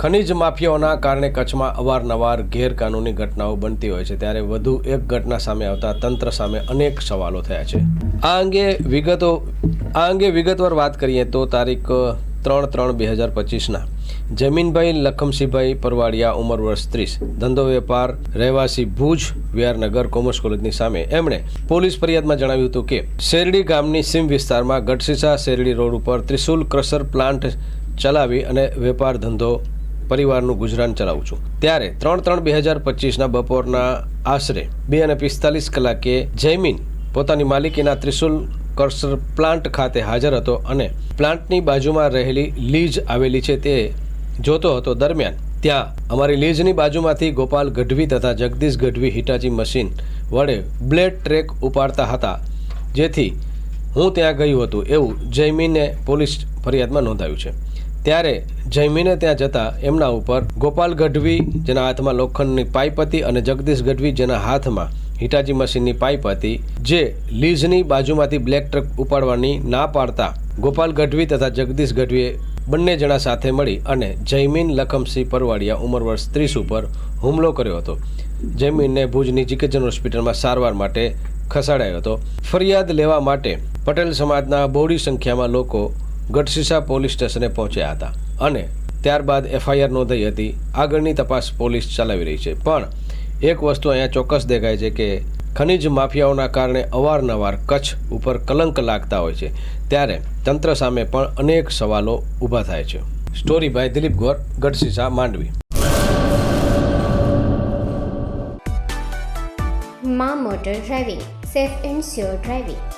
ખનિજ માફિયાઓના કારણે કચ્છમાં અવારનવાર ગેરકાનૂની ઘટનાઓ બનતી હોય છે. ત્યારે વધુ એક ઘટના સામે આવતા તંત્ર સામે અનેક સવાલો થયા છે. આ અંગે વિગતો, આ અંગે વિગતવાર વાત કરીએ તો તારીખ ત્રણ ત્રણ બે હજાર પચીસના જમીનભાઈ લખમસિંહભાઈ પરવાડિયા ઉંમર વર્ષ ત્રીસ, ધંધો વેપાર, રહેવાસી ભુજ, વિહારનગર કોમર્સ કોલેજની સામે એમણે પોલીસ ફરિયાદમાં જણાવ્યું હતું કે શેરડી ગામની સીમ વિસ્તારમાં ગઢસીસા શેરડી રોડ ઉપર ત્રિશુલ ક્રશર પ્લાન્ટ ચલાવી અને વેપાર ધંધો પરિવારનું ગુજરાન ચલાવું છું. ત્યારે ત્રણ ત્રણ બે હજાર પચીસના બપોરના આશરે બે અને પિસ્તાલીસ કલાકે જૈમિન પોતાની માલિકીના ત્રિશુલ કર્સર પ્લાન્ટ ખાતે હાજર હતો અને પ્લાન્ટની બાજુમાં રહેલી લીજ આવેલી છે તે જોતો હતો. દરમિયાન ત્યાં અમારી લીજની બાજુમાંથી ગોપાલ ગઢવી તથા જગદીશ ગઢવી હિટાચી મશીન વડે બ્લેડ ટ્રેક ઉપાડતા હતા, જેથી હું ત્યાં ગયું હતું. એવું જયમીને પોલીસ ફરિયાદમાં નોંધાયું છે. ત્યારે જયમીને ત્યાં જતા એમના ઉપર ગોપાલ ગઢવી, જેના હાથમાં લોખંડની પાઇપ હતી અને જગદીશ ગઢવી, જેના હાથમાં હિટાચી મશીનની પાઇપ હતી, જે લીઝની બાજુમાંથી બ્લેક ટ્રક ઉપાડવાની ના પાડતા ગોપાલ ગઢવી તથા જગદીશ ગઢવીએ બંને જણા સાથે મળી અને જયમીન લખમસિંહ પરવાડિયા ઉંમર વર્ષ ત્રીસ ઉપર હુમલો કર્યો હતો. જયમીનને ભુજની જીકેજન હોસ્પિટલમાં સારવાર માટે ખસેડાયો હતો. ફરિયાદ લેવા માટે પટેલ સમાજના બહોળી સંખ્યામાં લોકો ગઢસીસા પોલીસ સ્ટેશને પહોંચ્યા હતા અને ત્યારબાદ એફઆઈઆર નોંધાઈ હતી. આગળની તપાસ પોલીસ ચલાવી રહી છે. પણ એક વસ્તુ અહીંયા ચોક્કસ દેખાય છે કે ખનિજ માફિયાઓના કારણે અવારનવાર કચ્છ ઉપર કલંક લાગતા હોય છે. ત્યારે તંત્ર સામે પણ અનેક સવાલો ઊભા થાય છે. Story by Dilip Gor Gadhsisa Mandvi. મા motor driving, safe and sure driving.